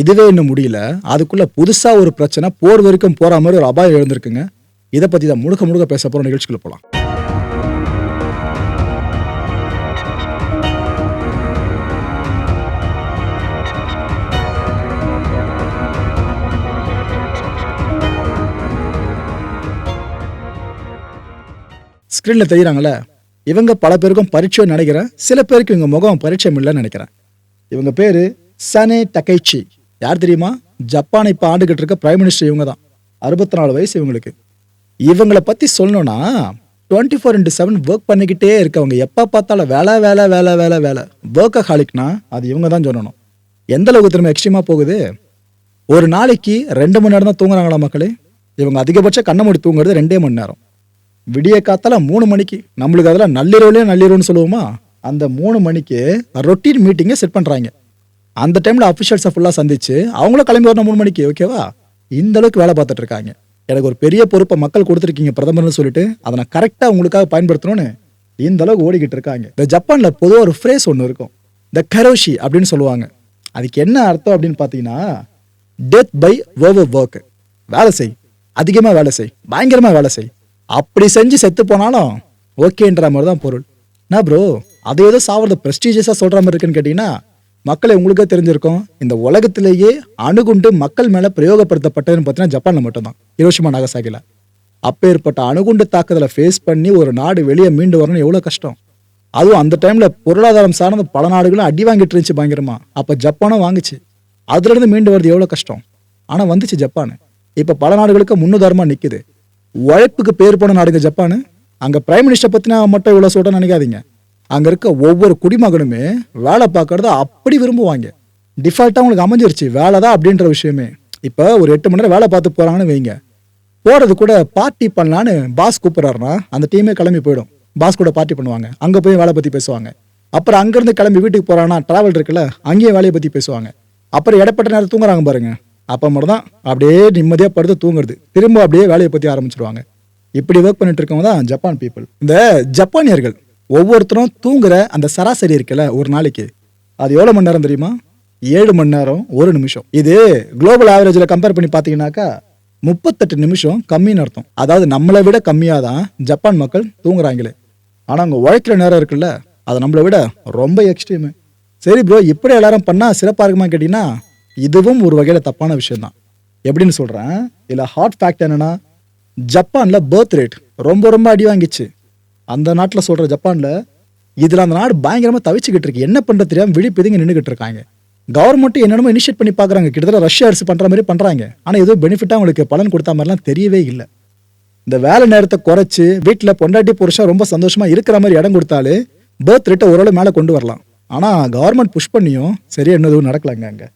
இதுவே இன்னும் முடியல. அதுக்குள்ள புதுசா ஒரு பிரச்சனை போர் வரைக்கும் போற மாதிரி ஒரு அபாயம் எழுந்திருக்குங்க. இதை பத்தி தான் முழுக்க முழுக்க பேச போற நிகழ்ச்சிக்குள்ள போலாம். ஸ்க்ரீனில் தெரியுறாங்களே இவங்க பல பேருக்கும் பரிச்சயம் நினைக்கிறேன். சில பேருக்கு இவங்க முகம் பரிச்சயம் இல்லைன்னு நினைக்கிறேன். இவங்க பேரு சனே டகைச்சி யார் தெரியுமா? ஜப்பானை இப்போ ஆண்டுகிட்டு இருக்க பிரைம் மினிஸ்டர் இவங்க தான் அறுபத்தி நாலு வயசு இவங்களுக்கு. இவங்களை பற்றி சொல்லணும்னா twenty four into seven work பண்ணிக்கிட்டே இருக்கவங்க எப்போ பார்த்தாலும் வேலை வேலை வேலை வேலை வேலை. ஒர்க்கை ஹாலிக்னா அது இவங்க தான் சொல்லணும். எந்த அளவுக்கு திரும்ப எக்ஸ்ட்ரீமாக போகுது? ஒரு நாளைக்கு ரெண்டு மணி நேரம் தான் தூங்குறாங்களா மக்களே? இவங்க அதிகபட்சம் கண்ணை மூடி தூங்குறது ரெண்டே மணி நேரம். விடிய காத்தால மூணு மணிக்கு. நம்மளுக்கு அதில் நள்ளிரவுலேயே நள்ளிரவுன்னு சொல்லுவோமா? அந்த மூணு மணிக்கு ரொட்டீன் மீட்டிங்கை செட் பண்ணுறாங்க அந்த டைமில் அஃபிஷியல்ஸை ஃபுல்லாக சந்திச்சு அவங்களும் கிளம்பி வரணும் மூணு மணிக்கு ஓகேவா இந்த அளவுக்கு வேலை பார்த்துட்டு இருக்காங்க. எனக்கு ஒரு பெரிய பொறுப்பை மக்கள் கொடுத்துருக்கீங்க பிரதமர்னு சொல்லிட்டு அதை நான் கரெக்டாக உங்களுக்காக பயன்படுத்தணும்னு இந்த அளவுக்கு ஓடிக்கிட்டு இருக்காங்க. இந்த ஜப்பானில் பொதுவாக ஒரு ஃப்ரேஸ் ஒன்று இருக்கும். த கரோஷி அப்படின்னு சொல்லுவாங்க. அதுக்கு என்ன அர்த்தம் அப்படின்னு பார்த்தீங்கன்னா டெத் பை ஓவர் ஒர்க் வேலை செய். அதிகமாக வேலை செய். பயங்கரமாக வேலை செய். அப்படி செஞ்சு செத்து போனாலும் ஓகேன்ற மாதிரி தான் பொருள். நான் ப்ரோ அது ஏதோ சாவறது ப்ரெஸ்டீஜியஸாக சொல்கிற மாதிரி இருக்குன்னு கேட்டிங்கன்னா மக்களை உங்களுக்கே தெரிஞ்சிருக்கும் இந்த உலகத்திலேயே அணுகுண்டு மக்கள் மேலே பிரயோகப்படுத்தப்பட்டதுன்னு பார்த்தீங்கன்னா ஜப்பானில் மட்டும்தான். ஹிரோஷிமா நாகசாகில. அப்பேற்பட்ட அணுகுண்டு தாக்குதலை ஃபேஸ் பண்ணி ஒரு நாடு வெளியே மீண்டு வரணும்னு எவ்வளோ கஷ்டம். அதுவும் அந்த டைமில் பொருளாதாரம் சார்ந்த பல நாடுகளும் அடி வாங்கிட்டு இருந்துச்சு பயங்கரமா. அப்போ ஜப்பானும் வாங்குச்சு. அதுலேருந்து மீண்டு வர்றது எவ்வளோ கஷ்டம். ஆனால் வந்துச்சு ஜப்பான். இப்போ பல நாடுகளுக்கு முன்னுதாரமாக நிற்குது உழைப்புக்கு பேர் போன நாடுங்க ஜப்பான். அங்கே பிரைம் மினிஸ்டர் பற்றினா மட்டும் இவ்வளோ சொல்கிறேன்னு நினைக்காதீங்க. அங்கே இருக்க ஒவ்வொரு குடிமகனுமே வேலை பார்க்கறத அப்படி விரும்புவாங்க. டிஃபால்ட்டாக உங்களுக்கு அமைஞ்சிருச்சு. வேலை தான் அப்படின்ற விஷயமே. இப்போ ஒரு எட்டு மணி நேரம் வேலை பார்த்து போகிறாங்கன்னு வைங்க. போகிறது கூட பார்ட்டி பண்ணலான்னு பாஸ் கூப்பிட்றாருன்னா அந்த டீமே கிளம்பி போயிடும். பாஸ் கூட பார்ட்டி பண்ணுவாங்க. அங்கே போய் வேலை பற்றி பேசுவாங்க. அப்புறம் அங்கேருந்து கிளம்பி வீட்டுக்கு போகிறான்னா ட்ராவல் இருக்குல்ல அங்கேயும் வேலையை பற்றி பேசுவாங்க. அப்புறம் இடப்பட்ட நேரம் தூங்குறாங்க பாருங்க. அப்போ மட்டும் தான் அப்படியே நிம்மதியாக படுத்து தூங்குறது. திரும்ப அப்படியே வேலையை பற்றி ஆரம்பிச்சிருவாங்க. இப்படி ஒர்க் பண்ணிட்டு இருக்கவங்க தான் ஜப்பான் பீப்புள் இந்த ஜப்பானியர்கள் ஒவ்வொருத்தரும் தூங்குற அந்த சராசரி இருக்குல்ல ஒரு நாளைக்கு. அது எவ்வளோ மணி நேரம் தெரியுமா? ஏழு மணி நேரம் ஒரு நிமிஷம். இது குளோபல் ஆவரேஜில் கம்பேர் பண்ணி பார்த்தீங்கன்னாக்கா முப்பத்தெட்டு நிமிஷம் கம்மின்னு அர்த்தம். அதாவது நம்மளை விட கம்மியாக தான் ஜப்பான் மக்கள் தூங்குறாங்களே. ஆனால் அங்கே உழைக்கிற நேரம் இருக்குல்ல அது நம்மளை விட ரொம்ப எக்ஸ்ட்ரீமு சரி ப்ரோ இப்படி எல்லாரும் பண்ணால் சிறப்பாக இருக்குமா கேட்டிங்கன்னா இதுவும் ஒரு வகையில் தப்பான விஷயந்தான் எப்படின்னு சொல்கிறேன் இதில் ஹாட் ஃபேக்ட் என்னன்னா ஜப்பானில் பர்த் ரேட் ரொம்ப ரொம்ப அடி வாங்கிச்சு. அந்த நாட்டில் சொல்கிற ஜப்பானில் இதில் அந்த நாடு பயங்கரமாக தவிச்சுக்கிட்டு இருக்கு. என்ன பண்ணுறது தெரியாமல் விழி பிதுங்க நின்றுக்கிட்டு இருக்காங்க? கவர்மெண்ட்டும் என்னென்னமோ இனிஷியேட் பண்ணி பார்க்குறாங்க. கிட்டத்தட்ட ரஷ்யா அரசு பண்ணுற மாதிரி பண்ணுறாங்க ஆனால் எதுவும் பெனிஃபிட்டாக அவங்களுக்கு பலன் கொடுத்த மாதிரிலாம் தெரியவே இல்லை. இந்த வேலை நேரத்தை குறைச்சி வீட்டில் பொண்டாட்டி புருஷன் ரொம்ப சந்தோஷமாக இருக்கிற மாதிரி இடம் கொடுத்தாலே பர்த் ரேட்டை ஓரளவு மேலே கொண்டு வரலாம். ஆனால் கவர்மெண்ட் புஷ் பண்ணியும் சரியாக இன்னும் எதுவும் நடக்கலாங்க அங்கே.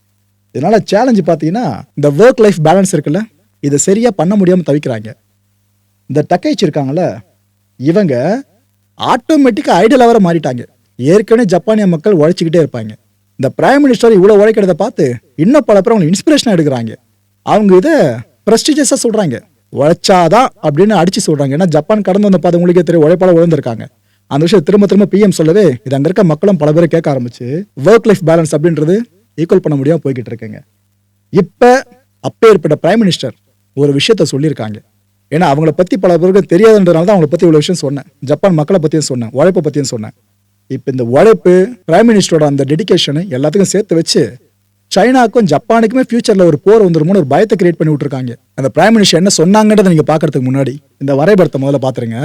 இதனால் சேலஞ்சு பார்த்தீங்கன்னா இந்த ஒர்க் லைஃப் பேலன்ஸ் இருக்குல்ல இதை சரியாக பண்ண முடியாமல் தவிக்கிறாங்க. இந்த டக்கைச்சு இருக்காங்களே இவங்க ஆட்டோமேட்டிக்காக ஐடியல் வர மாறிட்டாங்க. ஏற்கனவே ஜப்பானிய மக்கள் உழைச்சிக்கிட்டே இருப்பாங்க. இந்த பிரைம் மினிஸ்டர் இவ்வளோ உழைக்கிறத பார்த்து இன்னும் பல பேர் அவங்களை இன்ஸ்பிரேஷனாக எடுக்கிறாங்க. அவங்க இதை ப்ரெஸ்டிஜியஸாக சொல்கிறாங்க உழைச்சாதான் அப்படின்னு அடிச்சு சொல்கிறாங்க ஏன்னா ஜப்பான் கடந்து வந்த பார்த்து உங்களுக்கே தெரியும் உழைப்பால் உழந்திருக்காங்க. அந்த விஷயம் திரும்ப திரும்ப பிஎம் சொல்லவே இது அங்கே இருக்க மக்களும் பல பேர் கேட்க ஆரம்பிச்சு ஒர்க் லைஃப் பேலன்ஸ் அப்படின்றது ஈக்குவல் பண்ண முடியாமல் போய்கிட்டு இருக்குங்க. இப்போ அப்பேற்பட்ட பிரைம் மினிஸ்டர் ஒரு விஷயத்த சொல்லியிருக்காங்க. ஏன்னா அவங்கள பற்றி பல பேருக்கு தெரியாதுன்றதுனால தான் அவங்கள பற்றி இவ்வளோ விஷயம் சொன்னேன். ஜப்பான் மக்களை பற்றியும் சொன்னேன் உழைப்பை பற்றியும் சொன்னேன். இப்போ இந்த உழைப்பு பிரைம் மினிஸ்டரோட அந்த டெடிகேஷனை எல்லாத்துக்கும் சேர்த்து வச்சு சைனாக்கும் ஜப்பானுக்குமே ஃபியூச்சரில் ஒரு போர் வந்துருமோன்னு ஒரு பயத்தை கிரியேட் பண்ணி விட்டுருக்காங்க. அந்த பிரைம் மினிஸ்டர் என்ன சொன்னாங்கன்றதை நீங்கள் பார்க்கறதுக்கு முன்னாடி இந்த வரைபடத்தை முதல்ல பார்த்துருங்க.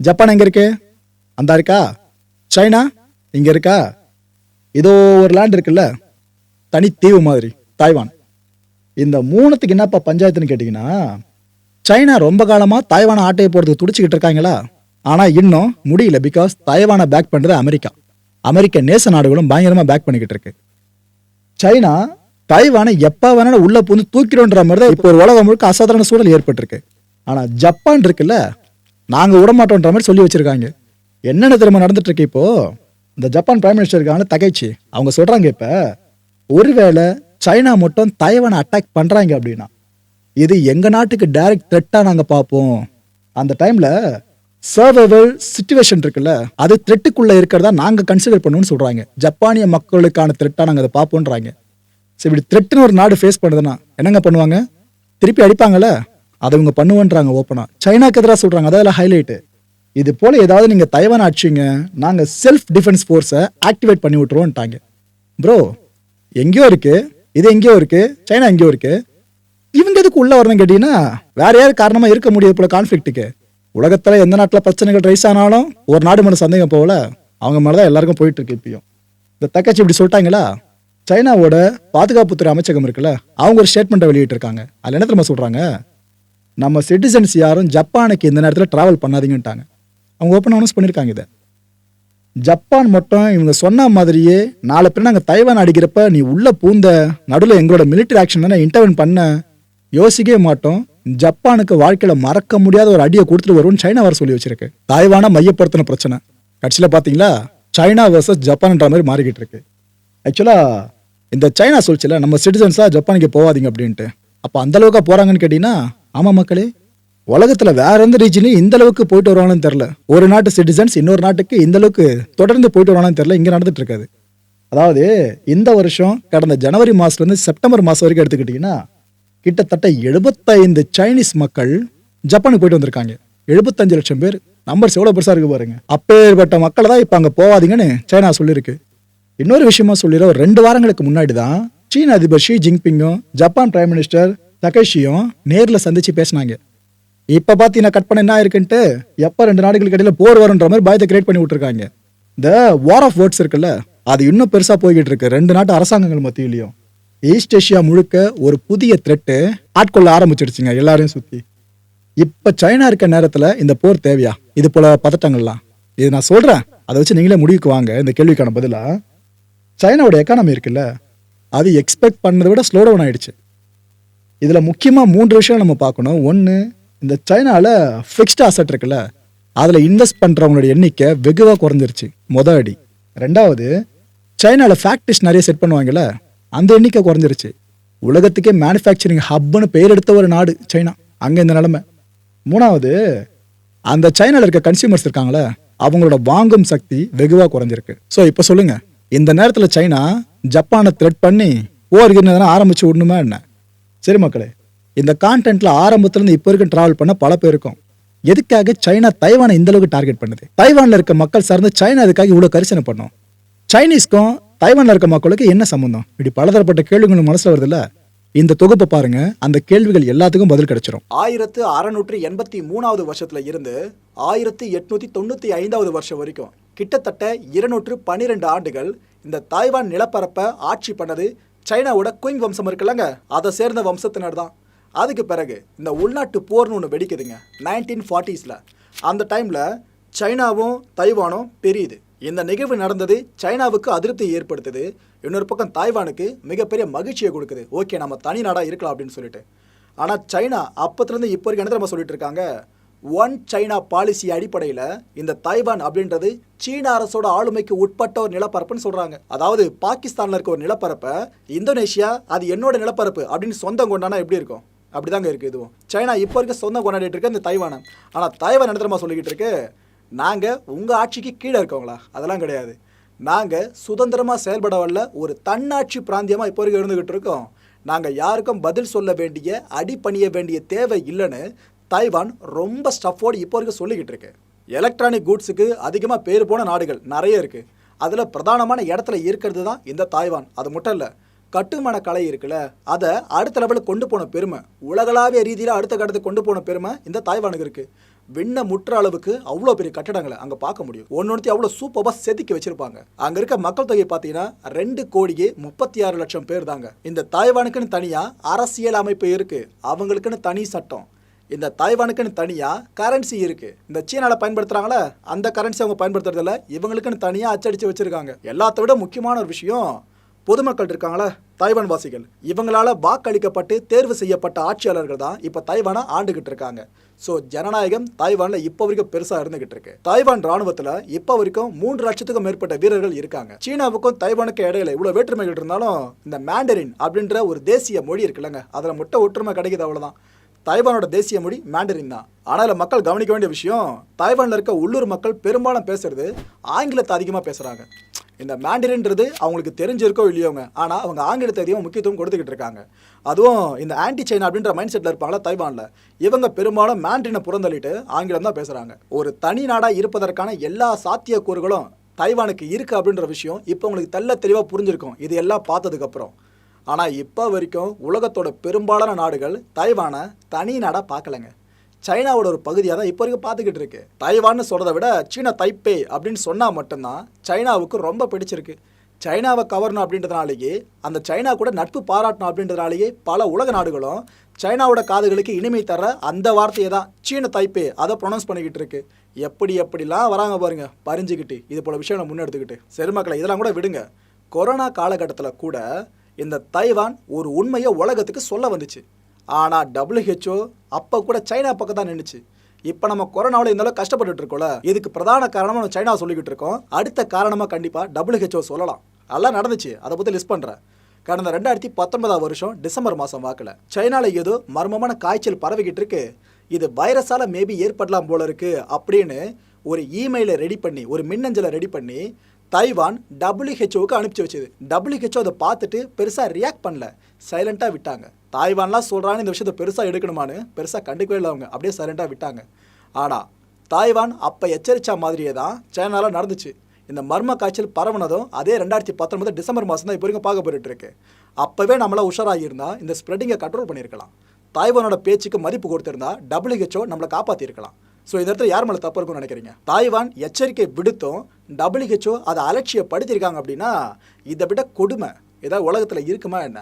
ஜப்பான் எங்கே இருக்கு? அந்த இருக்கா? சைனா இங்கே இருக்கா? இதோ ஒரு லேண்ட் இருக்குல்ல தனித்தீவு மாதிரி தாய்வான். இந்த மூணுத்துக்கு என்னப்பா பஞ்சாயத்துன்னு கேட்டிங்கன்னா சைனா ரொம்ப காலமாக தாய்வான ஆட்டையை போகிறதுக்கு துடிச்சிக்கிட்டு இருக்காங்களா? ஆனால் இன்னும் முடியல பிகாஸ் தாய்வானை பேக் பண்ணுறது அமெரிக்கா. அமெரிக்க நேச நாடுகளும் பயங்கரமாக பேக் பண்ணிக்கிட்டு இருக்கு. சைனா தைவானை எப்போ வேணாலும் உள்ளே பூந்து தூக்கிடும்ன்ற மாதிரி தான் இப்போ ஒரு உலகம் முழுக்க அசாதாரண சூழல் ஏற்பட்டிருக்கு. ஆனால் ஜப்பான் இருக்குல்ல நாங்கள் விடமாட்டோன்ற மாதிரி சொல்லி வச்சிருக்காங்க. என்னென்ன திரும்ப நடந்துட்டு இருக்கு இந்த ஜப்பான் பிரைம் மினிஸ்டர் இருக்காங்க தகைச்சி. அவங்க சொல்கிறாங்க இப்போ ஒருவேளை சைனா மட்டும் தைவானை அட்டாக் பண்ணுறாங்க அப்படின்னா இது எங்க நாட்டுக்கு டைரக்ட் த்ரெட்டா நாங்க பார்ப்போம். அந்த டைம்ல சர்வைவல் சுச்சுவேஷன் இருக்குல்ல அது த்ரெட்டுக்குள்ள இருக்கிறதா நாங்க கன்சிடர் பண்ணுவோம்னு சொல்றாங்க. ஜப்பானிய மக்களுக்கான த்ரெட்டா நாங்க அதை பார்ப்போன்றாங்க சரி இப்படி த்ரெட்டுன்னு ஒரு நாடு ஃபேஸ் பண்ணுதுன்னா என்னங்க பண்ணுவாங்க? திருப்பி அடிப்பாங்கல்ல? அதை இவங்க பண்ணுவோன்றாங்க ஓப்பனா சைனாக்கு எதிராக சொல்றாங்க அதெல்லாம் ஹைலைட்டு இது போல ஏதாவது நீங்க தைவான ஆச்சுங்க நாங்க செல்ஃப் டிஃபென்ஸ் ஃபோர்ஸை ஆக்டிவேட் பண்ணி விட்டுருவோம்ட்டாங்க ப்ரோ எங்கேயோ இருக்கு இது எங்கேயோ இருக்கு சைனா எங்கேயோ இருக்கு. இவங்க எதுக்கு உள்ள வரணும் கேட்டீங்கன்னா வேற யார் காரணமா இருக்க முடியாது போல கான்ஃபிளிக்ட்டுக்கு உலகத்துல எந்த நாட்டில் பிரச்சனைகள் ரைஸ் ஆனாலும் ஒரு நாடு மேலே சந்தேகம் போகல அவங்க மேலதான் எல்லாருக்கும் போயிட்டு இருக்கு இப்பயும். இந்த தக்கச்சி இப்படி சொல்லிட்டாங்களா? சைனாவோட பாதுகாப்புத்துறை அமைச்சகம் இருக்குல்ல அவங்க ஒரு ஸ்டேட்மெண்ட்டை வெளியிட்டிருக்காங்க. அதில் என்ன திரும்ப சொல்றாங்க? நம்ம சிட்டிசன்ஸ் யாரும் ஜப்பானுக்கு இந்த நேரத்தில் டிராவல் பண்ணாதீங்கன்ட்டாங்க. அவங்க ஓப்பன் அனௌன்ஸ் பண்ணியிருக்காங்க இதை. ஜப்பான் மட்டும் இவங்க சொன்ன மாதிரியே நாலு பேர் நாங்கள் தைவான் அடிக்கிறப்ப நீ உள்ள பூந்த நடுவில் எங்களோட மிலிட்டரி ஆக்ஷன் இன்டர்வென் பண்ண யோசிக்கவே மாட்டோம். ஜப்பானுக்கு வாழ்க்கையில மறக்க முடியாத ஒரு அடியை கொடுத்துட்டு வரும்னு சைனா வர சொல்லி வச்சிருக்கு. தாய்வான மையப்படுத்தின பிரச்சனை. கட்சியில் பார்த்தீங்களா சைனா வர்சஸ் ஜப்பான்ன்ற மாதிரி மாறிக்கிட்டு இருக்கு. ஆக்சுவலா இந்த சைனா சொல்லிச்சுல நம்ம சிட்டிசன்ஸா ஜப்பானுக்கு போகாதீங்க அப்படின்ட்டு. அப்போ அந்த அளவுக்கு போறாங்கன்னு கேட்டீங்கன்னா ஆமா மக்களே உலகத்துல வேற எந்த ரீஜன்லையும் இந்த அளவுக்கு போயிட்டு வருவாங்கன்னு தெரியல. ஒரு நாட்டு சிட்டிசன்ஸ் இன்னொரு நாட்டுக்கு இந்த அளவுக்கு தொடர்ந்து போயிட்டு வருவாங்கன்னு தெரியல. இங்க நடந்துட்டு இருக்காது. அதாவது இந்த வருஷம் கடந்த ஜனவரி மாசத்துல இருந்து செப்டம்பர் மாசம் வரைக்கும் எடுத்துக்கிட்டீங்கன்னா கிட்டத்தட்ட எழுபத்தைந்து சைனீஸ் மக்கள் ஜப்பானுக்கு போயிட்டு வந்திருக்காங்க. எழுபத்தஞ்சு லட்சம் பேர். நம்பர்ஸ் எவ்வளோ பெருசாக இருக்கு பாருங்க. அப்பேற்பட்ட மக்களை தான் இப்போ அங்கே போகாதீங்கன்னு சைனா சொல்லியிருக்கு. இன்னொரு விஷயமா சொல்லிடுற ஒரு ரெண்டு வாரங்களுக்கு முன்னாடி தான் சீன அதிபர் ஷி ஜின்பிங்கும் ஜப்பான் பிரைம் மினிஸ்டர் தகேஷியும் நேரில் சந்திச்சு பேசினாங்க. இப்போ பார்த்தீங்கன்னா கட் பண்ண என்ன இருக்குன்ட்டு எப்போ ரெண்டு நாடுகளுக்கு இடையில போர் வரும்ன்ற மாதிரி பயத்தை கிரியேட் பண்ணி விட்டுருக்காங்க. இந்த வார் ஆஃப் வேர்ட்ஸ் இருக்குல்ல அது இன்னும் பெருசாக போய்கிட்டு இருக்கு. ரெண்டு நாட்டு அரசாங்கங்கள் மத்தியிலையும். ஈஸ்ட் ஏஷியா முழுக்க ஒரு புதிய த்ரெட்டு ஆட்கொள்ள ஆரம்பிச்சிடுச்சுங்க எல்லாரையும் சுற்றி இப்போ சைனா இருக்க நேரத்தில் இந்த போர் தேவையா? இது போல பதட்டங்கள்லாம். இது நான் சொல்கிறேன் அதை வச்சு நீங்களே முடிவுக்கு வாங்க. இந்த கேள்விக்கான பதிலாக சைனாவோட எக்கானமி இருக்குல்ல அது எக்ஸ்பெக்ட் பண்ணதை விட ஸ்லோ டவுன் ஆகிடுச்சு இதில் முக்கியமாக மூன்று விஷயம் நம்ம பார்க்கணும். ஒன்று இந்த சைனாவில் ஃபிக்ஸ்ட் அசட் இருக்குல்ல அதில் இன்வெஸ்ட் பண்ணுறவங்களோட எண்ணிக்கை வெகுவாக குறைஞ்சிருச்சு. மொத அடி. ரெண்டாவது சைனாவில் ஃபேக்ட்ரிஸ் நிறைய செட் பண்ணுவாங்கல்ல அந்த எண்ணிக்கை குறைஞ்சிருச்சு. உலகத்துக்கே மேனுஃபேக்சரிங் ஹப்னு பெயர் எடுத்த ஒரு நாடு சைனா. அங்கே இந்த நிலைமை. மூணாவது அந்த சைனாவில் இருக்க கன்சியூமர்ஸ் இருக்காங்களே அவங்களோட வாங்கும் சக்தி வெகுவாக குறைஞ்சிருக்கு. ஸோ இப்போ சொல்லுங்க இந்த நேரத்தில் சைனா ஜப்பானை த்ரெட் பண்ணி ஓர் இருந்ததுனா ஆரம்பிச்சு விடணுமா என்ன? சரி மக்களே இந்த கான்டென்ட்ல ஆரம்பத்துலேருந்து இப்போ வரைக்கும் டிராவல் பண்ண பல பேருக்கும் எதுக்காக சைனா தைவானை இந்த அளவுக்கு டார்கெட் பண்ணுது? தைவானில் இருக்க மக்கள் சார்ந்து சைனா அதுக்காக இவ்வளோ கரிசனை பண்ணும்? சைனீஸ்க்கும் தைவான்ல இருக்க மக்களுக்கு என்ன சம்மந்தம் இப்படி பலதரப்பட்ட கேள்விகள் மனசுல வருதுல்ல? இந்த தொகுப்பை பாருங்க. அந்த கேள்விகள் எல்லாத்துக்கும் பதில் கிடைச்சிரும். ஆயிரத்து அறநூற்றி எண்பத்தி மூணாவது வருஷத்துல இருந்து ஆயிரத்து எட்நூத்தி தொண்ணூத்தி ஐந்தாவது வருஷம் வரைக்கும் கிட்டத்தட்ட இருநூற்று பன்னிரெண்டு ஆண்டுகள் இந்த தாய்வான் நிலப்பரப்பை ஆட்சி பண்ணது சைனாவோட குயிங் வம்சம் இருக்குல்லங்க. அதை சேர்ந்த வம்சத்தினர் தான். அதுக்கு பிறகு இந்த உள்நாட்டு போர்னு ஒன்று வெடிக்குதுங்க நைன்டீன் ஃபார்ட்டிஸில் அந்த டைமில் சைனாவும் தைவானும் பெரியுது. இந்த நிகழ்வு நடந்தது சைனாவுக்கு அதிருப்தி ஏற்படுத்துது. இன்னொரு பக்கம் தாய்வானுக்கு மிகப்பெரிய மகிழ்ச்சியை கொடுக்குது. ஓகே நம்ம தனி நாடாக இருக்கலாம் அப்படின்னு சொல்லிட்டு. ஆனால் சைனா அப்பத்துலேருந்து இப்போ வரைக்கும் என்ன நம்ம சொல்லிட்டு இருக்காங்க? ஒன் சைனா பாலிசி அடிப்படையில் இந்த தைவான் அப்படின்றது சீன அரசோட ஆளுமைக்கு உட்பட்ட ஒரு நிலப்பரப்புன்னு சொல்கிறாங்க அதாவது பாகிஸ்தானில் இருக்க ஒரு நிலப்பரப்பை இந்தோனேஷியா அது என்னோட நிலப்பரப்பு அப்படின்னு சொந்தம் கொண்டானா எப்படி இருக்கும்? அப்படிதாங்க இருக்குது இதுவும். சைனா இப்போ வரைக்கும் சொந்தம் கொண்டாடிட்டு இருக்கு இந்த தைவானை ஆனால் தைவான் என்ன தெரியுமா சொல்லிக்கிட்டு இருக்கு? நாங்கள் உங்கள் ஆட்சிக்கு கீழே இருக்கவங்களா? அதெல்லாம் கிடையாது. நாங்கள் சுதந்திரமாக செயல்பட வல்ல ஒரு தன்னாட்சி பிராந்தியமாக இப்போ வரைக்கும் இருந்துக்கிட்டு இருக்கோம். நாங்கள் யாருக்கும் பதில் சொல்ல வேண்டிய அடிபணிய வேண்டிய தேவை இல்லைன்னு தைவான் ரொம்ப ஸ்டஃபோடு இப்போ வரைக்கும் சொல்லிக்கிட்டு இருக்கு. எலக்ட்ரானிக் கூட்ஸுக்கு அதிகமாக பேர் போன நாடுகள் நிறைய இருக்குது அதில் பிரதானமான இடத்துல இருக்கிறது தான் இந்த தாய்வான் அது மட்டும் இல்லை கட்டுமான கலை இருக்குல்ல அதை அடுத்த லெவலுக்கு கொண்டு போன பெருமை உலகளாவிய ரீதியில் அடுத்த கட்டத்துக்கு கொண்டு போன பெருமை இந்த தாய்வானுக்கு இருக்குது விண்ண முற்ற அளவுக்கு அவ்வளோ பெரிய கட்டடங்களை அங்கே பார்க்க முடியும். ஒன்னொருத்தி அவ்வளோ சூப்பராக செதுக்கி வச்சிருப்பாங்க. அங்கே இருக்க மக்கள் தொகை பார்த்தீங்கன்னா ரெண்டு கோடியே முப்பத்தி ஆறு லட்சம் பேர் தாங்க. இந்த தாய்வானுக்குன்னு தனியாக அரசியல் அமைப்பு இருக்கு அவங்களுக்குன்னு தனி சட்டம். இந்த தாய்வானுக்குன்னு தனியாக கரன்சி இருக்கு. இந்த சீனாவில் பயன்படுத்துகிறாங்களே அந்த கரன்சி அவங்க பயன்படுத்துறதில்ல இவங்களுக்குன்னு தனியாக அச்சடிச்சு வச்சிருக்காங்க. எல்லாத்த விட முக்கியமான ஒரு விஷயம் பொதுமக்கள் இருக்காங்களா தைவான் வாசிகள். இவங்களால வாக்களிக்கப்பட்டு தேர்வு செய்யப்பட்ட ஆட்சியாளர்கள் தான் இப்போ தைவானை ஆண்டுகிட்டு இருக்காங்க. ஸோ ஜனநாயகம் தாய்வானில் இப்போ வரைக்கும் பெருசாக இருந்துகிட்டு இருக்கு. தாய்வான் ராணுவத்தில் இப்போ வரைக்கும் மூன்று லட்சத்துக்கும் மேற்பட்ட வீரர்கள் இருக்காங்க. சீனாவுக்கும் தைவானுக்கும் இடையில இவ்வளோ வேற்றுமைகள் இருந்தாலும் இந்த மேண்டரின் அப்படின்ற ஒரு தேசிய மொழி இருக்குல்லங்க. அதில் மட்டும் ஒற்றுமை கிடைக்குது அவ்வளோதான் தைவானோட தேசிய மொழி மேண்டரின் தான். ஆனால் இதுல மக்கள் கவனிக்க வேண்டிய விஷயம் தாய்வானில் இருக்க உள்ளூர் மக்கள் பெரும்பாலும் பேசுறது ஆங்கிலத்தை அதிகமாக பேசுகிறாங்க இந்த மேண்டரின்றது அவங்களுக்கு தெரிஞ்சிருக்கோ இல்லையோங்க. ஆனால் அவங்க ஆங்கிலத்தை அதிகம் முக்கியத்துவம் கொடுத்துக்கிட்டு இருக்காங்க. அதுவும் இந்த ஆன்டி சைனா அப்படின்ற மைண்ட் செட்டில் இருப்பாங்களா தைவானில் இவங்க பெரும்பாலும் மேண்டரினை புறந்தள்ளிட்டு ஆங்கிலம் தான் பேசுகிறாங்க ஒரு தனி நாடாக இருப்பதற்கான எல்லா சாத்தியக்கூறுகளும் தைவானுக்கு இருக்குது அப்படின்ற விஷயம் இப்போ உங்களுக்கு தெள்ள தெளிவாக புரிஞ்சிருக்கும். இது எல்லாம் பார்த்ததுக்கப்புறம் ஆனால் இப்போ வரைக்கும் உலகத்தோட பெரும்பாலான நாடுகள் தைவானை தனி நாடாக பார்க்கலங்க. சைனாவோட ஒரு பகுதியாக தான் இப்போ வரைக்கும் பார்த்துக்கிட்டு இருக்கு. தைவான்னு சொல்கிறத விட சீனா தைப்பே அப்படின்னு சொன்னால் மட்டும்தான் சைனாவுக்கு ரொம்ப பிடிச்சிருக்கு. சைனாவை கவரணும் அப்படின்றதுனாலேயே அந்த சைனா கூட நட்பு பாராட்டணும் அப்படின்றதுனாலேயே பல உலக நாடுகளும் சைனாவோட காதுகளுக்கு இனிமை தர அந்த வார்த்தையை தான் சீன தைப்பே அதை ப்ரொனவுன்ஸ் பண்ணிக்கிட்டு இருக்கு. எப்படி எப்படிலாம் வராங்க பாருங்க பறிஞ்சுக்கிட்டு இது போல விஷயம் முன்னெடுத்துக்கிட்டு. சரி மக்களை இதெல்லாம் கூட விடுங்க. கொரோனா காலகட்டத்தில் கூட இந்த தைவான் ஒரு உண்மையை உலகத்துக்கு சொல்ல வந்துச்சு. ஆனால் டபிள்யூஹெச்ஓ அப்போ கூட சைனா பக்கம் தான் நின்றுச்சு இப்போ நம்ம கொரோனாவில் இருந்தாலும் கஷ்டப்பட்டு இருக்கோம்ல இதுக்கு பிரதான காரணமாக நம்ம சைனா சொல்லிக்கிட்டு இருக்கோம். அடுத்த காரணமாக கண்டிப்பாக டபிள்யூஹெச்ஓ சொல்லலாம். அதெல்லாம் நடந்துச்சு. அதை பற்றி லிஸ்ட் பண்ணுறேன் கடந்த ரெண்டாயிரத்தி பத்தொன்பதாம் வருஷம் டிசம்பர் மாதம் வாக்கில் சைனாவில் ஏதோ மர்மமான காய்ச்சல் பரவிக்கிட்டு இருக்கு. இது வைரஸால் மேபி ஏற்படலாம் போல இருக்கு அப்படின்னு ஒரு இமெயிலை ரெடி பண்ணி ஒரு மின்னஞ்சலை ரெடி பண்ணி தைவான் டபிள்யூஹெச்ஓவுக்கு அனுப்பிச்சு வச்சது. டபிள்யூஹெச்ஓ அதை பார்த்துட்டு பெருசாக ரியாக்ட் பண்ணல. சைலண்ட்டாக விட்டாங்க. தாய்வான்லாம் சொல்கிறான்னு இந்த விஷயத்தை பெருசாக எடுக்கணுமான்னு பெருசாக கண்டுக்கவே இல்லை அவங்க. அப்படியே சைலண்ட்டாக விட்டாங்க. ஆனால் தாய்வான் அப்போ எச்சரித்த மாதிரியே தான் சைனாவில் நடந்துச்சு. இந்த மர்ம காய்ச்சல் பரவுனதும் அதே ரெண்டாயிரத்தி பத்தொன்பது டிசம்பர் மாதம் தான் இப்போ வரைக்கும் பார்க்கப்பட்டு இருக்கு. அப்போவே நம்மளாம் உஷாராகியிருந்தா இந்த ஸ்ப்ரெட்டிங்கை கண்ட்ரோல் பண்ணியிருக்கலாம். தாய்வானோட பேச்சுக்கு மதிப்பு கொடுத்திருந்தா டபிள்யூஹெச்ஓ நம்மளை காப்பாற்றிருக்கலாம் ஸோ இந்த இடத்துல யார் மேலே தப்பு இருக்கும்னு நினைக்கிறீங்க? தாய்வான் எச்சரிக்கை விடுத்தும் டபிள்யூஹெச்ஓ அதை அலட்சியப்படுத்தியிருக்காங்க அப்படின்னா இதை விட கொடுமை. ஏதாவது உலகத்தில் இருக்குமா என்ன?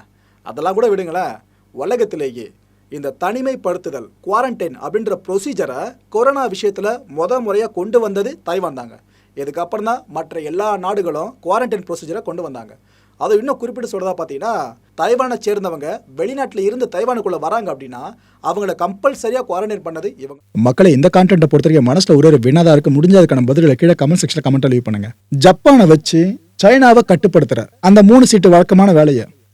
அதெல்லாம் கூட விடுங்களேன். உலகத்திலேயே இந்த தனிமைப்படுத்துதல் குவாரண்டைன் அப்படின்ற ப்ரொசீஜரை கொரோனா விஷயத்தில் முத முறையாக கொண்டு வந்தது தைவான் தாங்க. இதுக்கப்புறம் தான் மற்ற எல்லா நாடுகளும் குவாரண்டைன் ப்ரொசீஜரை கொண்டு வந்தாங்க. அதை இன்னும் குறிப்பிட்டு சொல்கிறதா பார்த்தீங்கன்னா தைவானை சேர்ந்தவங்க வெளிநாட்டில் இருந்து தைவானுக்குள்ளே வராங்க அப்படின்னா அவங்கள கம்பல்சரியாக குவாரண்டைன் பண்ணது இவங்க. மக்களை இந்த கான்டென்ட்டை பொறுத்த வரைக்கும் மனசில் ஒரு ஒரு வினாதாக இருக்குது முடிஞ்ச அதுக்கான பதில்களை கீழே கமெண்ட் செக்ஷனில் கமெண்ட் லீவ் பண்ணுங்கள் ஜப்பானை வச்சு சைனாவை கட்டுப்படுத்துகிற அந்த மூணு சீட்டு வழக்கமான வேலையை